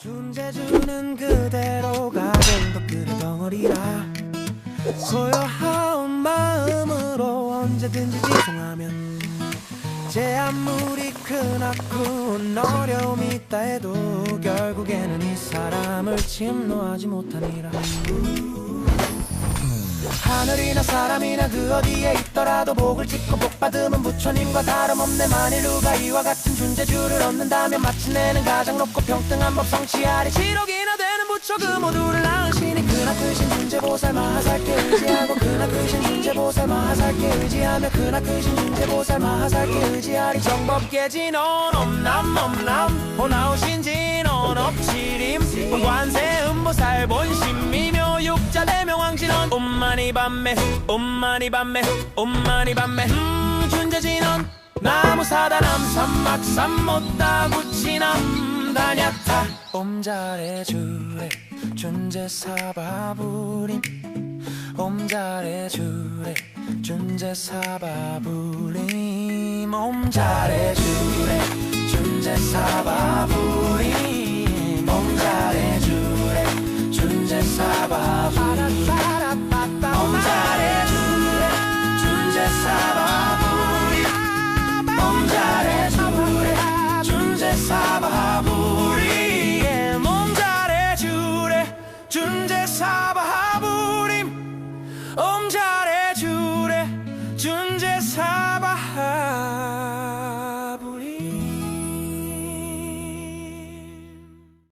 존재주는 그대로가 그래 덩어리라. 고요한 마음으로 언제든지 지송하면 제 아무리 크나큰 어려움이 있다 해도 결국에는 이 사람을 침노하지 못하니라 하늘이나 사람이나 그 어디에 있더라도 복을 짓고 복 받으면 부처님과 다름없네. 만일 누가 이와 같은 존재주를 얻는다면 마침내는 가장 높고 평등한 법 성취하리. 지록이나 되는 부처 그 모두를 낳으시니 그나 크신 존재보살 마하살께 의지하고 그나 크신 존재보살 마하살께 의지하며 그나 크신 존재보살 마하살께 의지하리. 정법계진 온엄남 엄남. 보나오신 밤매 옴마니 밤매 옴마니 밤매. 음 존재진원 나무사다남 삼막삼 못다 구치남 다냐타. 옴자레주레 존재사바부림 옴자레주레 존재사바부림 옴자레주레 존재사바 사바하 우리의 몸 잘해주래. 준제 사바